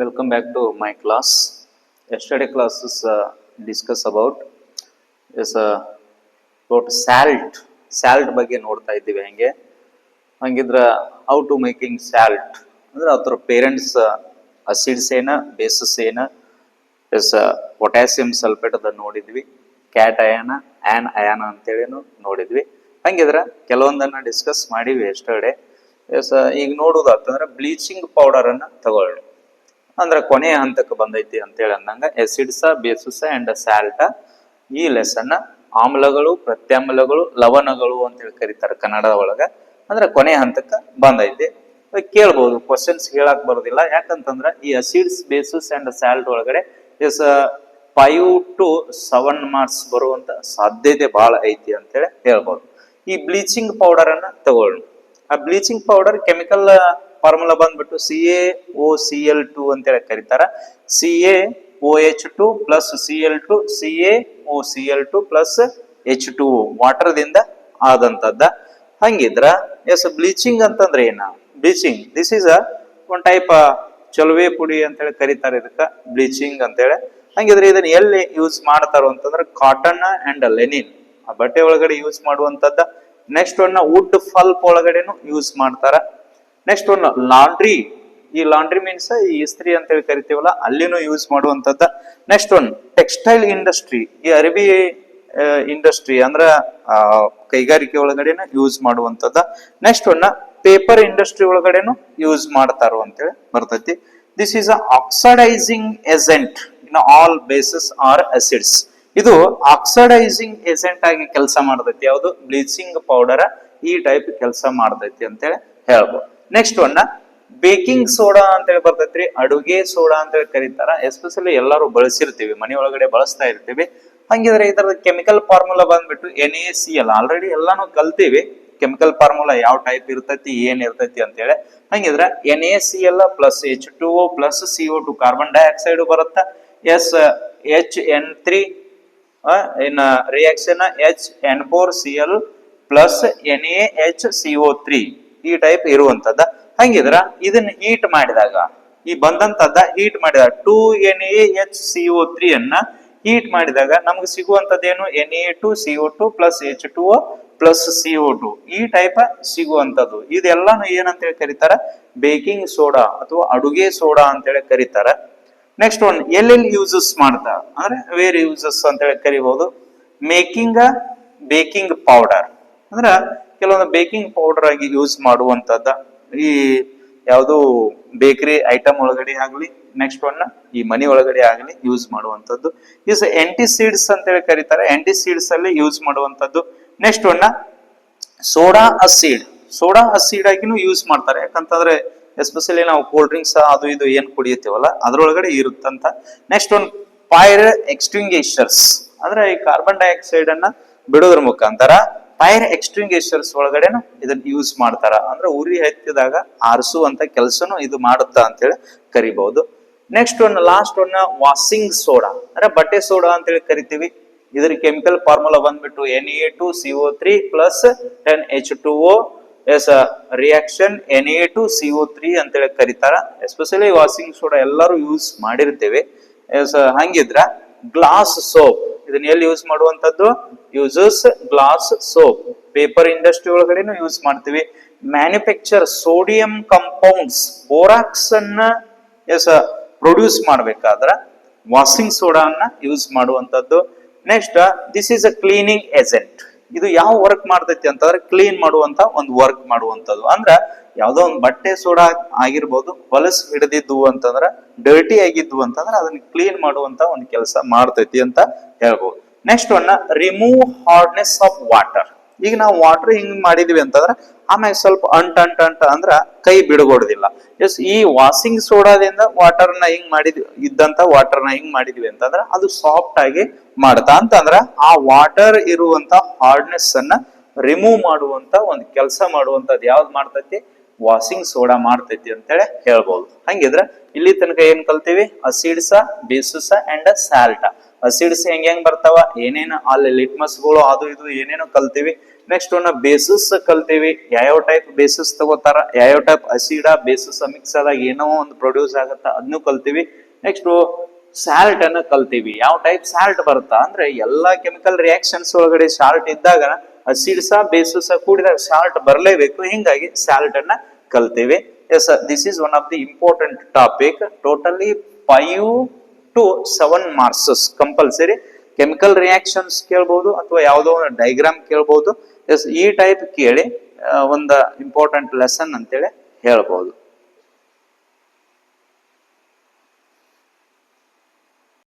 Welcome back to my class. Yesterday classes uh, discuss about is uh, about salt. Salt ಬಗ್ಗೆ ನೋಡ್ತಾ ಇದ್ದೀವಿ ಹಂಗೆ. ಹಂಗಿದ್ರ ಹೌ ಟು ಮೇಕಿಂಗ್ ಸ್ಯಾಲ್ಟ್ ಅಂದ್ರೆ ಅದ್ರ ಪೇರೆಂಟ್ಸ್ ಅಸಿಡ್ಸ್ ಏನ ಬೇಸಸ್ ಏನ ಎಸ್ ಪೊಟ್ಯಾಸಿಯಂ ಸಲ್ಫೇಟ್ ಅದನ್ನ ನೋಡಿದ್ವಿ. ಕ್ಯಾಟ್ ಅಯಾನ ಆನ್ ಅಯಾನ ಅಂತೇಳಿನೂ ನೋಡಿದ್ವಿ. ಹಂಗಿದ್ರ ಕೆಲವೊಂದನ್ನ ಡಿಸ್ಕಸ್ ಮಾಡಿವಿ ಎಸ್ಟರ್ಡೆ ಎಸ್ ಈಗ ನೋಡುದಾತಂದ್ರೆ ಬ್ಲೀಚಿಂಗ್ ಪೌಡರ್ ಅನ್ನ ತಗೊಳ್ಳಿ. ಅಂದ್ರೆ ಕೊನೆಯ ಹಂತಕ್ಕೆ ಬಂದೈತಿ ಅಂತೇಳಿ ಅಂದಂಗ ಎಸಿಡ್ಸ ಬೇಸುಸ ಅಂಡ್ ಸ್ಯಾಲ್ಟ ಈ ಲೆಸನ್ನ ಆಮ್ಲಗಳು, ಪ್ರತ್ಯಾಮ್ಲಗಳು, ಲವಣಗಳು ಅಂತೇಳಿ ಕರೀತಾರೆ ಕನ್ನಡದ ಒಳಗ. ಅಂದ್ರೆ ಕೊನೆಯ ಹಂತಕ್ಕೆ ಬಂದೈತಿ. ಕೇಳ್ಬಹುದು ಕೇಳ್ಬೋದು ಕ್ವಶನ್ಸ್ ಹೇಳಕ್ ಬರೋದಿಲ್ಲ. ಯಾಕಂತಂದ್ರ ಈ ಅಸಿಡ್ಸ್ ಬೇಸಸ್ ಅಂಡ್ ಸ್ಯಾಲ್ಟ್ ಒಳಗಡೆ yes five to seven marks ಬರುವಂತ ಸಾಧ್ಯತೆ ಬಹಳ ಐತಿ ಅಂತೇಳಿ ಹೇಳ್ಬೋದು. ಈ ಬ್ಲೀಚಿಂಗ್ ಪೌಡರ್ ಅನ್ನ ತಗೊಳ್ಳೋಣ ಆ ಬ್ಲೀಚಿಂಗ್ ಪೌಡರ್ ಕೆಮಿಕಲ್ ಫಾರ್ಮುಲಾ ಬಂದ್ಬಿಟ್ಟು C A O C L two ಅಂತೇಳಿ ಕರೀತಾರ. C A O H two plus C L two C A O C L two plus H two ವಾಟರ್ದಿಂದ ಆದಂತದ್ದ. ಹಂಗಿದ್ರ ಎಸ್ ಬ್ಲೀಚಿಂಗ್ ಅಂತಂದ್ರೆ ಏನ? Bleaching this is a one type ಚಲುವೆ ಪುಡಿ ಅಂತೇಳಿ ಕರೀತಾರೆ ಇದಕ್ಕ ಬ್ಲೀಚಿಂಗ್ ಅಂತೇಳಿ ಹಂಗಿದ್ರೆ ಇದನ್ನ ಎಲ್ಲಿ ಯೂಸ್ ಮಾಡ್ತಾರೋ ಅಂತಂದ್ರೆ ಕಾಟನ್ ಅಂಡ್ ಲೆನಿನ್ ಆ ಬಟ್ಟೆ ಒಳಗಡೆ ಯೂಸ್ ಮಾಡುವಂತದ್ದ. ನೆಕ್ಸ್ಟ್ ಒನ್ ವುಡ್ ಫಲ್ಪ್ ಒಳಗಡೆನು ಯೂಸ್ ಮಾಡ್ತಾರ. ನೆಕ್ಸ್ಟ್ ಒನ್ ಲಾಂಡ್ರಿ ಈ ಲಾಂಡ್ರಿ ಮೀನ್ಸ್ ಈ ಇಸ್ತ್ರಿ ಅಂತ ಹೇಳಿ ಕರಿತೀವಲ್ಲ, ಅಲ್ಲಿನೂ ಯೂಸ್ ಮಾಡುವಂತದ್ದ ನೆಕ್ಸ್ಟ್ ಒನ್ ಟೆಕ್ಸ್ಟೈಲ್ ಇಂಡಸ್ಟ್ರಿ ಈ ಅರಬಿ ಇಂಡಸ್ಟ್ರಿ ಅಂದ್ರ ಕೈಗಾರಿಕೆ ಒಳಗಡೆನು ಯೂಸ್ ಮಾಡುವಂತದ್ದ ನೆಕ್ಸ್ಟ್ ಒನ್ ಪೇಪರ್ ಇಂಡಸ್ಟ್ರಿ ಒಳಗಡೆನು ಯೂಸ್ ಮಾಡ್ತಾರೋ ಅಂತೇಳಿ ಬರ್ತೈತಿ. This is a oxidising agent in all bases or acids ಇದು ಆಕ್ಸಡೈಸಿಂಗ್ ಏಜೆಂಟ್ ಆಗಿ ಕೆಲಸ ಮಾಡ್ತೈತಿ. ಯಾವುದು? ಬ್ಲೀಚಿಂಗ್ ಪೌಡರ್ ಈ ಟೈಪ್ ಕೆಲಸ ಮಾಡ್ತೈತಿ ಅಂತೇಳಿ ಹೇಳ್ಬೋದು. ನೆಕ್ಸ್ಟ್ ಒನ್ ಬೇಕಿಂಗ್ ಸೋಡಾ ಅಂತೇಳಿ ಬರ್ತೈತ್ರಿ. ಅಡುಗೆ ಸೋಡಾ ಅಂತ ಹೇಳಿ ಕರೀತಾರ. ಎಸ್ಪೆಷಲಿ ಎಲ್ಲರೂ ಬಳಸಿರ್ತೀವಿ. ಮನೆ ಒಳಗಡೆ ಬಳಸ್ತಾ ಇರ್ತೀವಿ. ಹಂಗಿದ್ರೆ ಇದರ ಕೆಮಿಕಲ್ ಫಾರ್ಮುಲಾ ಬಂದ್ಬಿಟ್ಟು N A C L already ಎಲ್ಲಾನು ಕಲ್ತೀವಿ. ಕೆಮಿಕಲ್ ಫಾರ್ಮುಲಾ ಯಾವ ಟೈಪ್ ಇರ್ತೈತಿ ಏನ್ ಇರ್ತೈತಿ ಅಂತೇಳಿ. ಹಂಗಿದ್ರೆ N A C L plus H two O plus C O two carbon dioxide ಬರುತ್ತಾ? Yes H N three in reaction H N four C L plus N A H C O three ಈ type ಇರುವಂತದ್ದ. ಹಂಗಿದ್ರ ಇದನ್ನ heat ಮಾಡಿದಾಗ, ಈ ಬಂದಂತದ್ದ heat ಮಾಡಿದಾಗ two N A H C O three ಅನ್ನ ಹೀಟ್ ಮಾಡಿದಾಗ ನಮ್ಗೆ ಸಿಗುವಂತದ್ದೇನು? N A two C O two plus H two O plus C O two ಈ ಟೈಪ್ ಸಿಗುವಂತದ್ದು. ಇದೆಲ್ಲಾನು ಏನಂತೇಳಿ ಕರೀತಾರ? ಬೇಕಿಂಗ್ ಸೋಡಾ ಅಥವಾ ಅಡುಗೆ ಸೋಡಾ ಅಂತೇಳಿ ಕರೀತಾರ. ನೆಕ್ಸ್ಟ್ ಒನ್ ಎಲ್ಲೆಲ್ಲಿ ಯೂಸಸ್ ಮಾಡ್ತಾರ? ಅಂದ್ರೆ ವೇರ್ ಯೂಸಸ್ ಅಂತೇಳಿ ಕರಿಬಹುದು ಮೇಕಿಂಗ್ ಬೇಕಿಂಗ್ ಪೌಡರ್ ಅಂದ್ರ ಕೆಲವೊಂದು ಬೇಕಿಂಗ್ ಪೌಡರ್ ಆಗಿ ಯೂಸ್ ಮಾಡುವಂತದ್ದ ಈ ಯಾವುದು ಬೇಕರಿ ಐಟಮ್ ಒಳಗಡೆ ಆಗ್ಲಿ ನೆಕ್ಸ್ಟ್ ಒನ್ ಈ ಮನಿ ಒಳಗಡೆ ಆಗಲಿ ಯೂಸ್ ಮಾಡುವಂತದ್ದು ಇಸ್ ಎಂಟಿಸೀಡ್ಸ್ ಅಂತೇಳಿ ಕರೀತಾರೆ. ಎಂಟಿಸೀಡ್ಸ್ ಅಲ್ಲಿ ಯೂಸ್ ಮಾಡುವಂತದ್ದು next one soda acid soda acid ಆಗಿನೂ ಯೂಸ್ ಮಾಡ್ತಾರೆ. ಯಾಕಂತಂದ್ರೆ ಎಸ್ಪೆಷಲಿ ನಾವು ಕೋಲ್ಡ್ ಡ್ರಿಂಕ್ಸ್ ಅದು ಇದು ಏನ್ ಕುಡಿಯುತ್ತೇವಲ್ಲ, ಅದ್ರೊಳಗಡೆ ಇರುತ್ತಂತ. ನೆಕ್ಸ್ಟ್ ಒನ್ ಫೈರ್ ಎಕ್ಸ್ಟಿಂಗ್ ಅಂದ್ರೆ ಈ ಕಾರ್ಬನ್ ಡೈಆಕ್ಸೈಡ್ ಅನ್ನ ಬಿಡೋದ್ರ ಮುಖಾಂತರ ಫೈರ್ ಎಕ್ಸ್ಟ್ರಿಂಗೇಶರ್ಸ್ ಒಳಗಡೆನು ಇದನ್ನ ಯೂಸ್ ಮಾಡ್ತಾರ. ಅಂದ್ರೆ ಉರಿ ಹತ್ತಿದಾಗ ಆರಿಸುವಂತ ಕೆಲಸನು ಇದು ಮಾಡುತ್ತಾ ಅಂತೇಳಿ ಕರಿಬಹುದು. Next one last one washing soda ಅಂದ್ರೆ ಬಟ್ಟೆ ಸೋಡಾ ಅಂತೇಳಿ ಕರಿತೀವಿ. ಇದ್ರ ಕೆಮಿಕಲ್ ಫಾರ್ಮುಲಾ ಬಂದ್ಬಿಟ್ಟು N A two C O three plus ten H two O yes reaction N A two C O three ಅಂತೇಳಿ ಕರೀತಾರ. ಎಸ್ಪೆಷಲಿ ವಾಷಿಂಗ್ ಸೋಡಾ ಎಲ್ಲರೂ use ಮಾಡಿರ್ತೇವೆ. ಎಸ್ ಹಂಗಿದ್ರ ಗ್ಲಾಸ್ ಸೋಪ್ ಇದನ್ನ ಎಲ್ಲಿ ಯೂಸ್ ಮಾಡುವಂತದ್ದು uses glass soap paper industry ಒಳಗಡೆನು use ಮಾಡ್ತೀವಿ. Manufacture sodium compounds borax ಅನ್ನ ಎಸ್ ಪ್ರೊಡ್ಯೂಸ್ ಮಾಡ್ಬೇಕಾದ್ರ ವಾಷಿಂಗ್ ಸೋಡಾನ್ನ ಯೂಸ್ ಮಾಡುವಂತದ್ದು next this is a cleaning agent ಇದು ಯಾವ ವರ್ಕ್ ಮಾಡ್ತೈತಿ ಅಂತಂದ್ರೆ ಕ್ಲೀನ್ ಮಾಡುವಂತ ಒಂದು ವರ್ಕ್ ಮಾಡುವಂತದ್ದು ಅಂದ್ರ ಯಾವ್ದೋ ಒಂದು ಬಟ್ಟೆ ಸೋಡಾ ಆಗಿರ್ಬೋದು, ಹೊಲಸು ಹಿಡಿದಿದ್ದು ಅಂತಂದ್ರ ಡರ್ಟಿ ಆಗಿದ್ವು ಅಂತಂದ್ರೆ ಅದನ್ನ ಕ್ಲೀನ್ ಮಾಡುವಂತ ಒಂದು ಕೆಲಸ ಮಾಡ್ತೈತಿ ಅಂತ ಹೇಳ್ಬೋದು. Next one remove hardness of water ಈಗ ನಾವು ವಾಟರ್ ಹಿಂಗ್ ಮಾಡಿದ್ವಿ ಅಂತಂದ್ರ ಆಮೇಲೆ ಸ್ವಲ್ಪ ಅಂಟ್ ಅಂಟ್, ಅಂಟ ಅಂದ್ರ ಕೈ ಬಿಡಗೊಡುದಿಲ್ಲ. ಎಸ್ ಈ ವಾಷಿಂಗ್ ಸೋಡಾದಿಂದ ವಾಟರ್ನ ಹಿಂಗ್ ಮಾಡಿದ್ವಿ ಇದ್ದಂತ ವಾಟರ್ನ ಹಿಂಗ್ ಮಾಡಿದ್ವಿ ಅಂತಂದ್ರ ಅದು ಸಾಫ್ಟ್ ಆಗಿ ಮಾಡ್ತಾ ಅಂತಂದ್ರ ಆ ವಾಟರ್ ಇರುವಂತ ಹಾರ್ಡ್ನೆಸ್ ಅನ್ನ ರಿಮೂವ್ ಮಾಡುವಂತ ಒಂದು ಕೆಲಸ ಮಾಡುವಂತದ್ ಯಾವ್ದು ಮಾಡ್ತೈತಿ? ವಾಷಿಂಗ್ ಸೋಡಾ ಮಾಡ್ತೈತಿ ಅಂತೇಳಿ ಹೇಳ್ಬೋದು. ಹಂಗಿದ್ರ ಇಲ್ಲಿ ತನಕ ಏನ್ ಕಲ್ತೀವಿ? ಅಸಿಡ್ಸ ಬೇಸುಸ ಅಂಡ್ ಸ್ಯಾಲ್ಟ ಅಸಿಡ್ಸ್ ಹೆಂಗ್ ಹೆಂಗ್ ಬರ್ತಾವ? ಏನೇನು ಅಲ್ಲಿ ಲಿಟ್ಮಸ್ಗಳು ಅದು, ಇದು ಏನೇನೋ ಕಲ್ತೀವಿ? ನೆಕ್ಸ್ಟ್ ನಾವು ಬೇಸಿಸ್ ಕಲ್ತೀವಿ. ಯಾವ್ಯಾವ ಟೈಪ್ ಬೇಸಿಸ್ ತಗೋತಾರ? ಯಾವ್ಯಾವ ಟೈಪ್ ಅಸಿಡ ಬೇಸಸ್ ಮಿಕ್ಸ್ ಆದಾಗ ಏನೋ ಒಂದು ಪ್ರೊಡ್ಯೂಸ್ ಆಗತ್ತ ಅದನ್ನು ಕಲ್ತೀವಿ. ನೆಕ್ಸ್ಟ್ ಸಾಲ್ಟ್ ಅನ್ನ ಕಲ್ತೀವಿ. ಯಾವ ಟೈಪ್ ಸಾಲ್ಟ್ ಬರುತ್ತಾ? ಅಂದ್ರೆ ಎಲ್ಲಾ ಕೆಮಿಕಲ್ ರಿಯಾಕ್ಷನ್ಸ್ ಒಳಗಡೆ ಸಾಲ್ಟ್ ಇದ್ದಾಗ ಅಸಿಡ್ ಸಹ ಬೇಸಿಸ್ ಕೂಡಿದಾಗ ಸಾಲ್ಟ್ ಬರಲೇಬೇಕು. ಹಿಂಗಾಗಿ ಸಾಲ್ಟ್ ಅನ್ನ ಕಲ್ತೀವಿ. Yes this is one of the important topic totally five to seven marks compulsory chemical reactions ಕೇಳ್ಬೋದು ಅಥವಾ ಯಾವುದೋ ಒಂದು ಡೈಗ್ರಾಮ್ ಕೇಳ್ಬೋದು. ಎಸ್ ಈ ಟೈಪ್ ಕೇಳಿ ಒಂದು ಇಂಪಾರ್ಟೆಂಟ್ ಲೆಸನ್ ಅಂತೇಳಿ ಹೇಳ್ಬೋದು.